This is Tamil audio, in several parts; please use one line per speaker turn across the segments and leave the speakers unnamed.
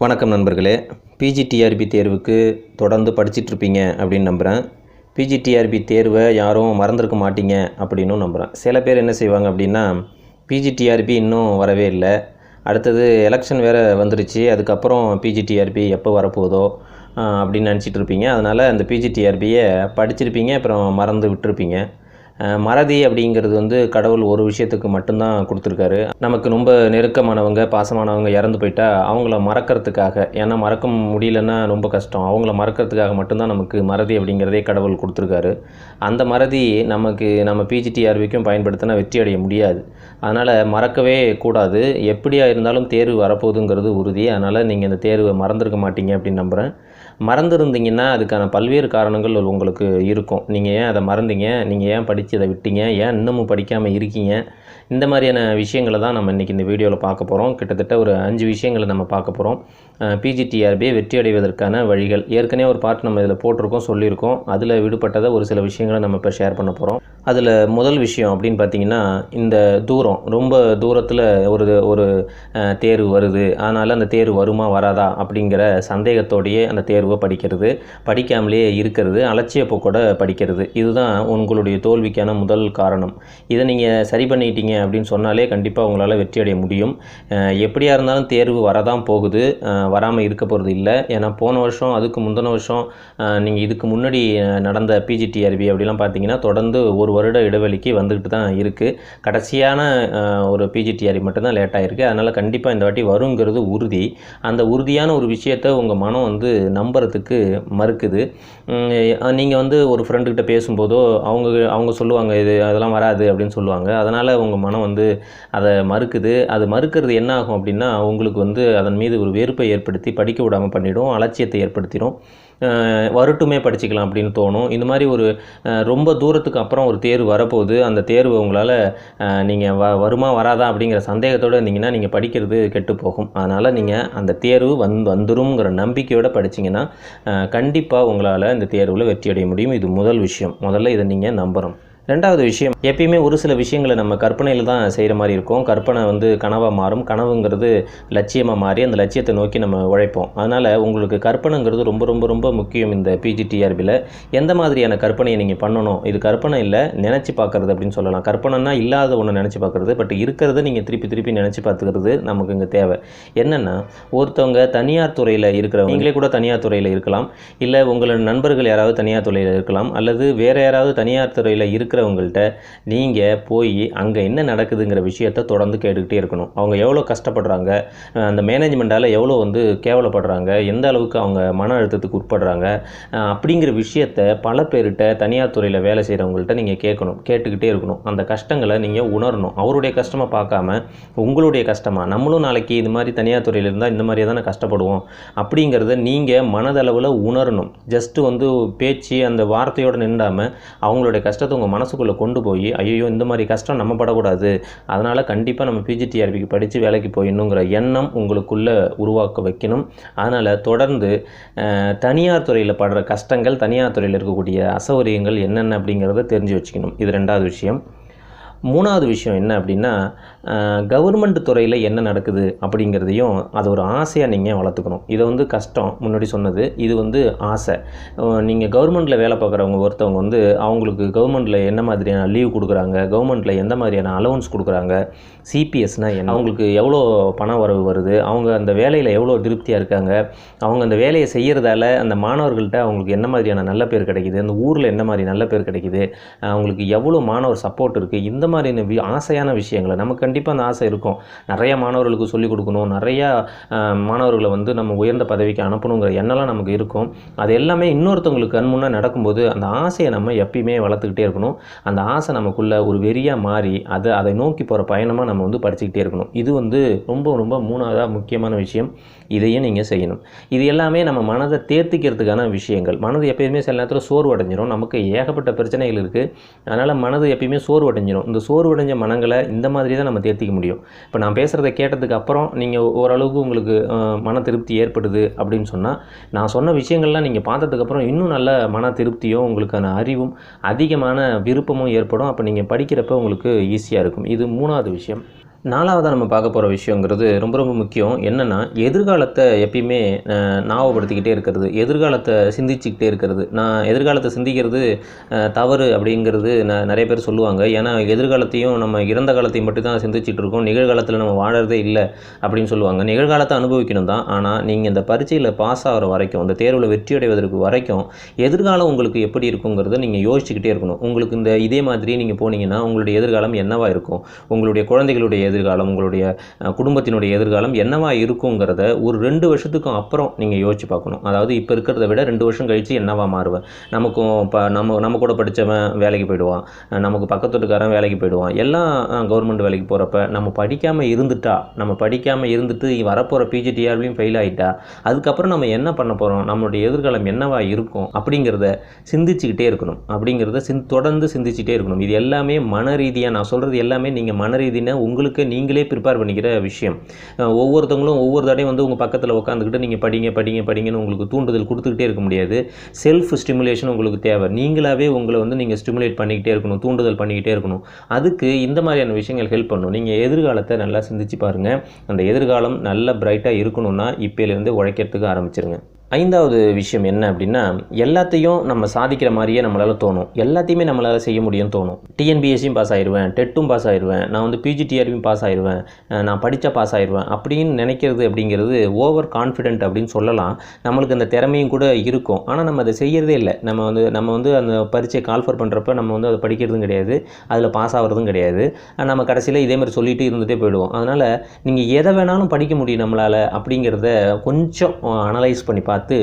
வணக்கம் நண்பர்களே. பிஜிடிஆர்பி தேர்வுக்கு தொடர்ந்து படிச்சிட்ருப்பீங்க அப்படின்னு நம்புகிறேன் பிஜிடிஆர்பி தேர்வை யாரும் மறந்துருக்க மாட்டீங்க அப்படின்னும் நம்புகிறேன் சில பேர் என்ன செய்வாங்க அப்படின்னா பிஜிடிஆர்பி இன்னும் வரவே இல்லை. அடுத்தது எலெக்ஷன் வேறு வந்துருச்சு. அதுக்கப்புறம் பிஜிடிஆர்பி எப்போ வரப்போதோ அப்படின்னு நினச்சிட்ருப்பீங்க அதனால் அந்த பிஜிடிஆர்பியை படிச்சிருப்பீங்க அப்புறம் மறந்து விட்டுருப்பீங்க. மறதி அப்படிங்கிறது வந்து கடவுள் ஒரு விஷயத்துக்கு மட்டும்தான் கொடுத்துருக்காரு. நமக்கு ரொம்ப நெருக்கமானவங்க பாசமானவங்க இறந்து போயிட்டா அவங்கள மறக்கிறதுக்காக ஏன்னா மறக்க முடியலன்னா ரொம்ப கஷ்டம். அவங்கள மறக்கிறதுக்காக மட்டும்தான் நமக்கு மறதி அப்படிங்கிறதே கடவுள் கொடுத்துருக்காரு. அந்த மறதி நமக்கு நம்ம பிஜிடிஆர்விக்கும் பயன்படுத்தினா வெற்றி அடைய முடியாது. அதனால் மறக்கவே கூடாது. எப்படியா இருந்தாலும் தேர்வு வரப்போகுதுங்கிறது உறுதி. அதனால் நீங்கள் இந்த தேர்வை மறந்துருக்க மாட்டீங்க அப்படின்னு நம்புகிறேன் மறந்துருந்தீங்கன்னா அதுக்கான பல்வேறு காரணங்கள் உங்களுக்கு இருக்கும். நீங்கள் ஏன் அதை மறந்தீங்க? நீங்கள் ஏன் படித்து அதை விட்டீங்க? ஏன் இன்னமும் படிக்காமல் இருக்கீங்க? இந்த மாதிரியான விஷயங்களை தான் நம்ம இன்றைக்கி இந்த வீடியோவில் பார்க்க போகிறோம் கிட்டத்தட்ட ஒரு அஞ்சு விஷயங்களை நம்ம பார்க்க போகிறோம் பிஜிடிஆர்பியை வெற்றி அடைவதற்கான வழிகள். ஏற்கனவே ஒரு பார்ட் நம்ம இதில் போட்டிருக்கோம் சொல்லியிருக்கோம். அதில் விடுபட்டதை ஒரு சில விஷயங்களை நம்ம இப்போ ஷேர் பண்ண போகிறோம் அதில் முதல் விஷயம் அப்படின்னு பார்த்தீங்கன்னா இந்த தூரம். ரொம்ப தூரத்தில் ஒரு ஒரு தேர்வு வருது. அதனால் அந்த தேர்வு வருமா வராதா அப்படிங்கிற சந்தேகத்தோடையே அந்த தேர்வை படிக்கிறது. படிக்காமலேயே இருக்கிறது. அலட்சியப்போ கூட படிக்கிறது. இதுதான் உங்களுடைய தோல்விக்கான முதல் காரணம். இதை நீங்கள் சரி பண்ணிட்டீங்க அப்படின்னு சொன்னாலே கண்டிப்பாக உங்களால் வெற்றி அடைய முடியும். எப்படியாக எப்படியா இருந்தாலும் தேர்வு வரதான் போகுது. வராமல் இருக்க போகிறது இல்லை. ஏன்னா போன வருஷம் அதுக்கு முந்தின வருஷம் நீங்கள் இதுக்கு முன்னாடி நடந்த பிஜிடிஆர்பி அப்படிலாம் பார்த்தீங்கன்னா தொடர்ந்து ஒரு வருட இடைவெளிக்கு வந்துக்கிட்டு தான் இருக்குது கடைசியான ஒரு பிஜிடிஆர்பி மட்டும்தான் லேட்டாகிருக்கு அதனால் கண்டிப்பாக இந்த வாட்டி வருங்கிறது உறுதி. அந்த உறுதியான ஒரு விஷயத்தை உங்கள் மனம் வந்து நம்புறதுக்கு மறுக்குது. நீங்கள் வந்து ஒரு ஃப்ரெண்டுக்கிட்ட பேசும்போதோ அவங்க அவங்க சொல்லுவாங்க இது அதெல்லாம் வராது அப்படின்னு சொல்லுவாங்க. அதனால் உங்கள் மனம் வந்து அதை மறுக்குது. அது மறுக்கிறது என்ன ஆகும் அப்படின்னா உங்களுக்கு வந்து அதன் மீது ஒரு வெறுப்பை ஏற்படுத்தி படிக்க விடாமல் பண்ணிடும் அலட்சியத்தை ஏற்படுத்திடும். வரட்டுமே படிச்சுக்கலாம் அப்படின்னு தோணும். இந்த மாதிரி ஒரு ரொம்ப தூரத்துக்கு அப்புறம் ஒரு தேர்வு வரப்போகுது. அந்த தேர்வு உங்களால் நீங்கள் வ வருமா வராதா அப்படிங்கிற சந்தேகத்தோடு இருந்தீங்கன்னா நீங்கள் படிக்கிறது கெட்டு போகும். அதனால் நீங்கள் அந்த தேர்வு வந் வந்துருங்கிற நம்பிக்கையோடு படிச்சிங்கன்னா கண்டிப்பாக உங்களால் இந்த தேர்வில் வெற்றி அடைய முடியும். இது முதல் விஷயம். முதல்ல இதை நீங்கள் நம்புகிறோம் ரெண்டாவது விஷயம் எப்பயுமே ஒரு சில விஷயங்களை நம்ம கற்பனையில் தான் செய்கிற மாதிரி இருக்கும். கற்பனை வந்து கனவாக மாறும். கனவுங்கிறது லட்சியமாக மாறி அந்த லட்சியத்தை நோக்கி நம்ம உழைப்போம். அதனால் உங்களுக்கு கற்பனைங்கிறது ரொம்ப ரொம்ப ரொம்ப முக்கியம் இந்த பிஜிடிஆர்பியில் எந்த மாதிரியான கற்பனையை நீங்கள் பண்ணணும்? இது கற்பனை இல்லை நினச்சி பார்க்குறது அப்படின்னு சொல்லலாம். கற்பனைனா இல்லாத ஒன்று நினச்சி பார்க்குறது. பட் இருக்கிறத நீங்கள் திருப்பி திருப்பி நினச்சி பார்த்துக்கிறது நமக்கு இங்கே தேவை. என்னென்னா ஒருத்தவங்க தனியார் துறையில் இருக்கிறவங்க நீங்களே கூட தனியார் துறையில் இருக்கலாம். இல்லை உங்களோட நண்பர்கள் யாராவது தனியார் துறையில் இருக்கலாம். அல்லது வேறு யாராவது தனியார் துறையில் இருக்கிறவங்கள்ட்ட நீங்கள் போய் அங்கே என்ன நடக்குதுங்கிற விஷயத்த தொடர்ந்து கேட்டுக்கிட்டே இருக்கணும். அவங்க எவ்வளோ கஷ்டப்படுறாங்க அந்த மேனேஜ்மெண்ட்டால் எவ்வளோ வந்து கேவலப்படுறாங்க எந்த அளவுக்கு அவங்க மன அழுத்தத்துக்கு உட்படுறாங்க அப்படிங்கிற விஷயத்த பல பேர்கிட்ட தனியார் துறையில் வேலை செய்கிறவங்கள்ட்ட நீங்கள் கேட்கணும் கேட்டுக்கிட்டே இருக்கணும். அந்த கஷ்டங்களை நீங்கள் உணரணும். அவருடைய கஷ்டமாக பார்க்காம உங்களுடைய கஷ்டமாக நம்மளும் நாளைக்கு இது மாதிரி தனியார் துறையில் இருந்தால் இந்த மாதிரியே தானே கஷ்டப்படுவோம் அப்படிங்கிறத நீங்கள் மனதளவில் உணரணும். ஜஸ்ட்டு வந்து பேச்சு அந்த வார்த்தையோடு நின்றாமல் அவங்களுடைய கஷ்டத்தை உங்கள் மனசுக்குள்ளே கொண்டு போய் ஐயோ இந்த மாதிரி கஷ்டம் நம்ம படக்கூடாது. அதனால் கண்டிப்பாக நம்ம பிஜிடிஆர்பிக்கு படித்து வேலைக்கு போயிடணுங்கிற எண்ணம் உங்களுக்குள்ளே உருவாக்க வைக்கணும். அதனால் தொடர்ந்து தனியார் துறையில் படுற கஷ்டங்கள் தனியார் துறையில் இருக்கக்கூடிய அசௌகரியங்கள் என்னென்ன அப்படிங்கிறத தெரிஞ்சு வச்சுக்கணும். இது ரெண்டாவது விஷயம். மூணாவது விஷயம் என்ன அப்படின்னா கவர்மெண்ட் துறையில் என்ன நடக்குது அப்படிங்கிறதையும் அது ஒரு ஆசையாக நீங்கள் வளர்த்துக்கணும். இதை வந்து கஷ்டம் முன்னாடி சொன்னது. இது வந்து ஆசை. நீங்கள் கவர்மெண்ட்டில் வேலை பார்க்குறவங்க ஒருத்தவங்க வந்து அவங்களுக்கு கவர்மெண்ட்டில் என்ன மாதிரியான லீவ் கொடுக்குறாங்க கவர்மெண்ட்டில் எந்த மாதிரியான அலவன்ஸ் கொடுக்குறாங்க சிபிஎஸ்னால் என்ன? அவங்களுக்கு எவ்வளோ பண வரவு வருது? அவங்க அந்த வேலையில் எவ்வளோ திருப்தியாக இருக்காங்க? அவங்க அந்த வேலையை செய்கிறதால அந்த மாணவர்கள்ட்ட அவங்களுக்கு என்ன மாதிரியான நல்ல பேர் கிடைக்குது? அந்த ஊரில் என்ன மாதிரி நல்ல பேர் கிடைக்குது? அவங்களுக்கு எவ்வளோ மாணவர் சப்போர்ட் இருக்குது இந்த மாதிரியான வி ஆசையான விஷயங்களை நமக்கு கண்டிப்பாக அந்த ஆசை இருக்கும். நிறைய மாணவர்களுக்கு சொல்லிக் கொடுக்கணும். நிறையா மாணவர்களை வந்து நம்ம உயர்ந்த பதவிக்கு அனுப்பணுங்கிற எண்ணம்லாம் நமக்கு இருக்கும். அது எல்லாமே இன்னொருத்தவங்களுக்கு கண் முன்னே நடக்கும்போது அந்த ஆசையை நம்ம எப்பயுமே வளர்த்துக்கிட்டே இருக்கணும். அந்த ஆசை நமக்குள்ளே ஒரு வெறியாக மாறி அதை அதை நோக்கி போகிற பயணமாக நம்ம வந்து படிச்சுக்கிட்டே இருக்கணும். இது வந்து ரொம்ப ரொம்ப மூணாவதாக முக்கியமான விஷயம். இதையும் நீங்கள் செய்யணும். இது எல்லாமே நம்ம மனதை தேர்த்திக்கிறதுக்கான விஷயங்கள். மனது எப்பயுமே சில நேரத்தில் சோர்வடைஞ்சிடும் நமக்கு ஏகப்பட்ட பிரச்சனைகள் இருக்குது அதனால் மனது எப்பயுமே சோர்வடைஞ்சிரும். அந்த சோர்வடைஞ்ச மனங்களை இந்த மாதிரி தான் நம்ம தேர்த்திக்க முடியும். இப்போ நான் பேசுகிறத கேட்டதுக்கு அப்புறம் நீங்கள் ஓரளவுக்கு உங்களுக்கு மன திருப்தி ஏற்படுது அப்படின்னு சொன்னால் நான் சொன்ன விஷயங்கள்லாம் நீங்கள் பார்த்ததுக்கப்புறம் இன்னும் நல்ல மன திருப்தியும் உங்களுக்கான அறிவும் அதிகமான விருப்பமும் ஏற்படும். அப்போ நீங்கள் படிக்கிறப்ப உங்களுக்கு ஈஸியாக இருக்கும். இது மூணாவது விஷயம். நாலாவதாக நம்ம பார்க்க போகிற விஷயங்கிறது ரொம்ப ரொம்ப முக்கியம். என்னென்னா எதிர்காலத்தை எப்பயுமே ஞாபகப்படுத்திக்கிட்டே இருக்கிறது. எதிர்காலத்தை சிந்திச்சுக்கிட்டே இருக்கிறது. நான் எதிர்காலத்தை சிந்திக்கிறது தவறு அப்படிங்கிறது ந நிறைய பேர் சொல்லுவாங்க. ஏன்னா எதிர்காலத்தையும் நம்ம இறந்த காலத்தையும் மட்டும் தான் சிந்திச்சுட்டு இருக்கோம். நிகழ்காலத்தில் நம்ம வாழறதே இல்லை அப்படின்னு சொல்லுவாங்க. நிகழ்காலத்தை அனுபவிக்கணும் தான். ஆனால் நீங்கள் இந்த பரீட்சையில் பாஸ் ஆகிற வரைக்கும் இந்த தேர்வில் வெற்றி அடைவதற்கு வரைக்கும் எதிர்காலம் உங்களுக்கு எப்படி இருக்குங்கிறத நீங்கள் யோசிச்சுக்கிட்டே இருக்கணும். உங்களுக்கு இந்த இதே மாதிரி நீங்கள் போனீங்கன்னா உங்களுடைய எதிர்காலம் என்னவாக இருக்கும்? உங்களுடைய குழந்தைகளுடைய எதிர்காலம் உங்களுடைய குடும்பத்தினுடைய எதிர்காலம் என்னவா இருக்குங்கிறத ஒரு ரெண்டு வருஷத்துக்கும் அப்புறம் நீங்கள் யோசிச்சு பார்க்கணும். அதாவது இப்போ இருக்கிறத விட ரெண்டு வருஷம் கழித்து என்னவா மாறுவேன் நமக்கும் இப்போ நம்ம நம்ம கூட படித்தவன் வேலைக்கு போயிடுவான். நமக்கு பக்கத்து வீட்டுக்காரன் வேலைக்கு போயிடுவான். எல்லாம் கவர்மெண்ட் வேலைக்கு போகிறப்ப நம்ம படிக்காமல் இருந்துட்டா நம்ம படிக்காமல் இருந்துட்டு வரப்போகிற பிஜிடிஆர்லையும் ஃபெயில் ஆகிட்டா அதுக்கப்புறம் நம்ம என்ன பண்ண போகிறோம் நம்மளுடைய எதிர்காலம் என்னவா இருக்கும்? அப்படிங்கிறத சிந்திச்சுக்கிட்டே இருக்கணும். அப்படிங்கிறத சிந் தொடர்ந்து சிந்திச்சுட்டே இருக்கணும். இது எல்லாமே மன ரீதியாக நான் சொல்கிறது எல்லாமே நீங்கள் மன ரீதினா உங்களுக்கு நீங்களே ப்ரிப்பேர் பண்ணிக்கிற விஷயம். ஒவ்வொருத்தவங்களும் ஒவ்வொரு தடையும் வந்து உங்கள் பக்கத்தில் உட்காந்துக்கிட்டு நீங்கள் படிங்க படிங்க படிங்கன்னு உங்களுக்கு தூண்டுதல் கொடுத்துக்கிட்டே இருக்க முடியாது. செல்ஃப் ஸ்டிமுலேஷன் உங்களுக்கு தேவை. நீங்களாகவே உங்களை வந்து நீங்கள் ஸ்டிமுலேட் பண்ணிக்கிட்டே இருக்கணும் தூண்டுதல் பண்ணிக்கிட்டே இருக்கணும். அதுக்கு இந்த மாதிரியான விஷயங்கள் ஹெல்ப் பண்ணும். நீங்கள் எதிர்காலத்தை நல்லா சிந்திச்சு பாருங்கள் அந்த எதிர்காலம் நல்ல பிரைட்டாக இருக்கணும்னா இப்போலேருந்து உழைக்கிறதுக்கு ஆரம்பிச்சிருங்க. ஐந்தாவது விஷயம் என்ன அப்படின்னா எல்லாத்தையும் நம்ம சாதிக்கிற மாதிரியே நம்மளால் தோணும். எல்லாத்தையுமே நம்மளால் செய்ய முடியும்னு தோணும். டிஎன்பிஎஸ்சியும் பாஸ் ஆயிடுவேன் டெட்டும் பாஸ் ஆயிடுவேன் நான் வந்து பிஜிடிஆர்பியும் பாஸ் ஆயிடுவேன் நான் படித்தா பாஸ் ஆயிடுவேன் அப்படின்னு நினைக்கிறது அப்படிங்கிறது ஓவர் கான்ஃபிடென்ட் அப்படின்னு சொல்லலாம். நம்மளுக்கு அந்த திறமையும் கூட இருக்கும். ஆனால் நம்ம அதை செய்கிறதே இல்லை. நம்ம வந்து நம்ம வந்து அந்த பரீட்சை கால்ஃபர் பண்ணுறப்ப நம்ம வந்து அதை படிக்கிறதும் கிடையாது. அதில் பாஸ் ஆகிறதும் கிடையாது. நம்ம கடைசியில் இதே மாதிரி சொல்லிட்டு இருந்துகிட்டே போயிடுவோம். அதனால் நீங்கள் எதை வேணாலும் படிக்க முடியும் நம்மளால் அப்படிங்கிறத கொஞ்சம் அனலைஸ் பண்ணி பார்த்து பார்த்து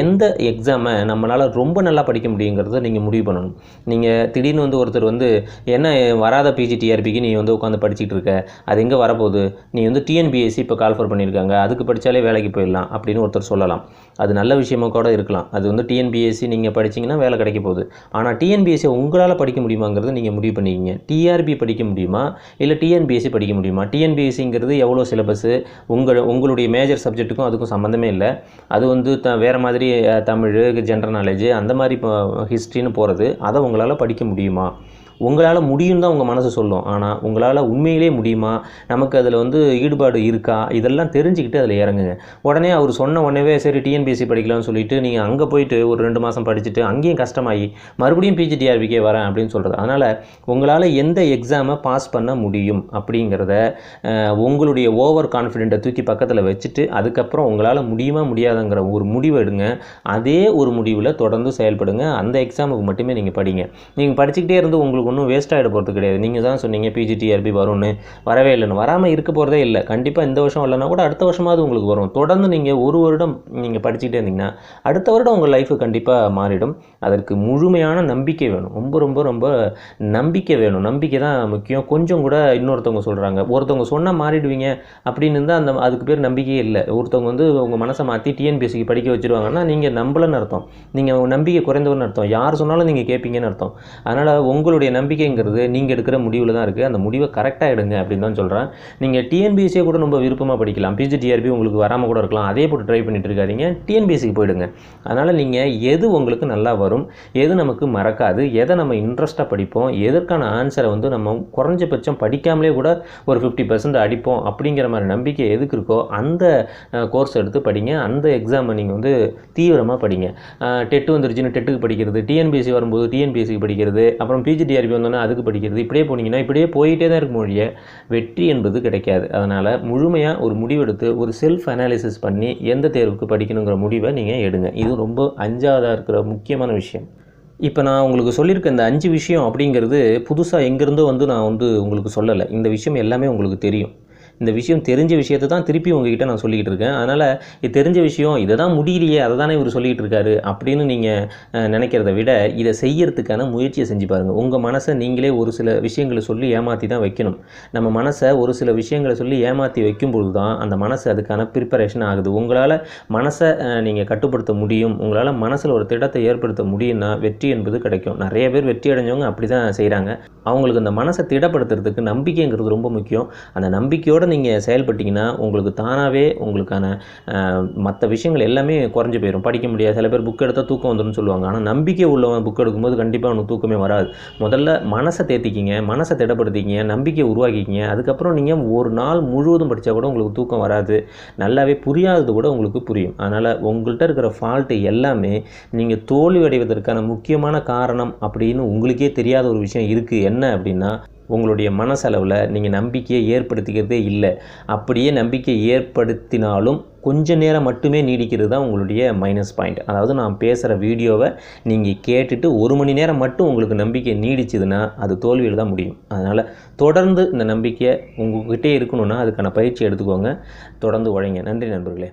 எந்த எக்ஸாமை நம்மளால் ரொம்ப நல்லா படிக்க முடியுங்கிறத நீங்கள் முடிவு பண்ணணும். நீங்கள் திடீர்னு வந்து ஒருத்தர் வந்து என்ன வராத பிஜிடிஆர்பிக்கு நீ வந்து உட்காந்து படிச்சுட்டு இருக்க? அது எங்கே வரப்போகுது? நீ வந்து டிஎன்பிஎஸ்சி இப்போ கால்ஃபர் பண்ணியிருக்காங்க. அதுக்கு படித்தாலே வேலைக்கு போயிடலாம். அப்படின்னு ஒருத்தர் சொல்லலாம். அது நல்ல விஷயமா கூட இருக்கலாம். அது வந்து டிஎன்பிஎஸ்சி நீங்கள் படிச்சிங்கன்னா வேலை கிடைக்க போகுது. ஆனால் டிஎன்பிஎஸ்சி உங்களால் படிக்க முடியுமாங்கிறத நீங்கள் முடிவு பண்ணிக்கிங்க. டிஆர்பி படிக்க முடியுமா? இல்லை டிஎன்பிஎஸ்சி படிக்க முடியுமா? டிஎன்பிஎஸ்சிங்கிறது எவ்வளோ சிலபஸ்ஸு உங்கள் உங்களுடைய மேஜர் சப்ஜெக்ட்டுக்கும் அதுக்கும் சம்மந்தமே இல்லை. அது வந்து வந்து த வேறு மாதிரி தமிழ் ஜென்ரல் நாலேஜ் அந்த மாதிரி இப்போ ஹிஸ்ட்ரின்னு போகிறது அதை உங்களால் படிக்க முடியுமா? உங்களால் முடியும் தான் உங்கள் மனசு சொல்லும். ஆனால் உங்களால் உண்மையிலே முடியுமா? நமக்கு அதில் வந்து ஈடுபாடு இருக்கா? இதெல்லாம் தெரிஞ்சுக்கிட்டு அதில் இறங்குங்க. உடனே அவர் சொன்ன உடனே சரி டிஎன்பிஎஸ்சி படிக்கலாம்னு சொல்லிட்டு நீங்கள் அங்கே போயிட்டு ஒரு ரெண்டு மாதம் படிச்சுட்டு அங்கேயும் கஷ்டமாகி மறுபடியும் பிஜிடிஆர்பிக்கே வரேன் அப்படின்னு சொல்கிறது அதனால் உங்களால் எந்த எக்ஸாமை பாஸ் பண்ண முடியும் அப்படிங்கிறத உங்களுடைய ஓவர் கான்ஃபிடென்ட்டை தூக்கி பக்கத்தில் வச்சுட்டு அதுக்கப்புறம் உங்களால் முடியுமா முடியாதுங்கிற ஒரு முடிவு எடுங்க. அதே ஒரு முடிவில் தொடர்ந்து செயல்படுங்க. அந்த எக்ஸாமுக்கு மட்டுமே நீங்கள் படிங்க. நீங்கள் படிச்சுக்கிட்டே இருந்து உங்களுக்கு ஒன்றும் வேஸ்ட் ஆகிட போகிறது கிடையாது. நீங்கள் தான் சொன்னீங்க பிஜிடிஆர்பி வரும்னு. வரவே இல்லைன்னு. வராமல் இருக்க போகிறதே இல்லை. கண்டிப்பாக இந்த வருஷம் வரலன்னா கூட அடுத்த வருஷமாவது உங்களுக்கு வரும். தொடர்ந்து நீங்கள் ஒரு வருடம் நீங்கள் படிச்சுட்டே இருந்தீங்கன்னா அடுத்த வருடம் உங்கள் லைஃபு கண்டிப்பாக மாறிடும். அதற்கு முழுமையான நம்பிக்கை வேணும். ரொம்ப ரொம்ப ரொம்ப நம்பிக்கை வேணும். நம்பிக்கை தான் முக்கியம். கொஞ்சம் கூட இன்னொருத்தவங்க சொல்கிறாங்க ஒருத்தவங்க சொன்னால் மாறிடுவீங்க அப்படின்னு இருந்தால் அந்த அதுக்கு பேர் நம்பிக்கையே இல்லை. ஒருத்தவங்க வந்து உங்கள் மனசை மாற்றி டிஎன்பிஎஸ்சிக்கு படிக்க வச்சிருவாங்கன்னா நீங்கள் நம்பலன்னு அர்த்தம். நீங்கள் நம்பிக்கை குறைந்தவர்னு அர்த்தம். யார் சொன்னாலும் நீங்கள் கேட்பீங்கன்னு அர்த்தம். அதனால் உங்களுடைய நம்பிக்கைங்கிறது நீங்கள் எடுக்கிற முடிவில் தான் இருக்குது அந்த முடிவை கரெக்டாக எடுங்க அப்படின்னு தான் சொல்கிறேன் நீங்கள் டிஎன்பிஎஸ்சியை கூட ரொம்ப விருப்பமாக படிக்கலாம். பிஜிடிஆர்பி உங்களுக்கு வராமல் கூட இருக்கலாம். அதே போட்டு ட்ரை பண்ணிட்டு இருக்காதீங்க. டிஎன்பிஎஸ்சிக்கு போயிடுங்க. அதனால் நீங்கள் எது உங்களுக்கு நல்லா வரும் எது நமக்கு மறக்காது எதை நம்ம இன்ட்ரெஸ்ட்டாக படிப்போம் எதற்கான ஆன்சரை வந்து நம்ம குறைஞ்சபட்சம் படிக்காமலே கூட ஒரு ஃபிஃப்டி பர்சன்ட் அடிப்போம் அப்படிங்கிற மாதிரி நம்பிக்கை எதுக்கு இருக்கோ அந்த கோர்ஸ் எடுத்து படிங்க. அந்த எக்ஸாமை நீங்கள் வந்து தீவிரமாக படிங்க. டெட்டு வந்துருச்சுன்னு டெட்டுக்கு படிக்கிறது டிஎன்பிஎஸ்சி வரும்போது டிஎன்பிஎஸ்சிக்கு படிக்கிறது அப்புறம் பிஜிடிஆர்பி வந்தோன்னா அதுக்கு படிக்கிறது. இப்படியே போனீங்கன்னா இப்படியே போயிட்டே தான் இருக்கும் மொழியை வெற்றி என்பது கிடைக்காது. அதனால் முழுமையாக ஒரு முடிவெடுத்து ஒரு செல்ஃப் அனாலிசிஸ் பண்ணி எந்த தேர்வுக்கு படிக்கணுங்கிற முடிவை நீங்கள் எடுங்க. இது ரொம்ப அஞ்சாவதாக இருக்கிற முக்கியமான விஷயம். இப்போ நான் உங்களுக்கு சொல்லியிருக்க இந்த அஞ்சு விஷயம் அப்படிங்கிறது புதுசாக எங்கேருந்தோ வந்து நான் வந்து உங்களுக்கு சொல்லலை. இந்த விஷயம் எல்லாமே உங்களுக்கு தெரியும். இந்த விஷயம் தெரிஞ்ச விஷயத்தை தான் திருப்பி உங்ககிட்ட நான் சொல்லிக்கிட்டு இருக்கேன். அதனால் இது தெரிஞ்ச விஷயம் இதை தான் முடியலையே அதை தானே இவர் சொல்லிக்கிட்டு இருக்காரு அப்படின்னு நீங்கள் நினைக்கிறத விட இதை செய்யறதுக்கான முயற்சியை செஞ்சு பாருங்கள் உங்கள் மனசை நீங்களே ஒரு சில விஷயங்களை சொல்லி ஏமாற்றி தான் வைக்கணும். நம்ம மனசை ஒரு சில விஷயங்களை சொல்லி ஏமாற்றி வைக்கும்பொழுது தான் அந்த மனசு அதுக்கான ப்ரிப்பரேஷன் ஆகுது. உங்களால் மனசை நீங்கள் கட்டுப்படுத்த முடியும். உங்களால் மனசில் ஒரு திட்டத்தை ஏற்படுத்த முடியும்னா வெற்றி என்பது கிடைக்கும். நிறைய பேர் வெற்றி அடைஞ்சவங்க அப்படி தான் செய்கிறாங்க அவங்களுக்கு அந்த மனசை திடப்படுத்துறதுக்கு நம்பிக்கைங்கிறது ரொம்ப முக்கியம். அந்த நம்பிக்கையோடு நீங்கள் செயல்பட்டீங்கன்னா உங்களுக்கு தானாகவே உங்களுக்கான மற்ற விஷயங்கள் எல்லாமே குறைஞ்சி போயிடும் படிக்க முடியாது. சில பேர் புக் எடுத்தால் தூக்கம் வந்துடும் சொல்லுவாங்க. ஆனால் நம்பிக்கை உள்ளவன் புக் எடுக்கும்போது கண்டிப்பாக அவனுக்கு தூக்கமே வராது. முதல்ல மனசை தேத்திக்கிங்க மனசை திடப்படுத்திக்கிங்க நம்பிக்கையை உருவாக்கிக்கிங்க. அதுக்கப்புறம் நீங்கள் ஒரு நாள் முழுவதும் படித்தா கூட உங்களுக்கு தூக்கம் வராது. நல்லாவே புரியாதது கூட உங்களுக்கு புரியும். அதனால் உங்கள்கிட்ட இருக்கிற ஃபால்ட்டு எல்லாமே நீங்கள் தோல்வி அடைவதற்கான முக்கியமான காரணம் அப்படின்னு உங்களுக்கே தெரியாத ஒரு விஷயம் இருக்குது என்ன அப்படின்னா உங்களுடைய மனசளவில் நீங்கள் நம்பிக்கையை ஏற்படுத்திக்கிறதே இல்லை. அப்படியே நம்பிக்கை ஏற்படுத்தினாலும் கொஞ்ச நேரம் மட்டுமே நீடிக்கிறது தான் உங்களுடைய மைனஸ் பாயிண்ட் அதாவது நான் பேசுகிற வீடியோவை நீங்கள் கேட்டுட்டு ஒரு மணி நேரம் மட்டும் உங்களுக்கு நம்பிக்கை நீடிச்சதுன்னா அது தோல்வியில் தான் முடியும். அதனால் தொடர்ந்து இந்த நம்பிக்கையை உங்கள்கிட்டே இருக்கணும்னா அதுக்கான பயிற்சி எடுத்துக்கோங்க. தொடர்ந்து உழைங்க. நன்றி நண்பர்களே.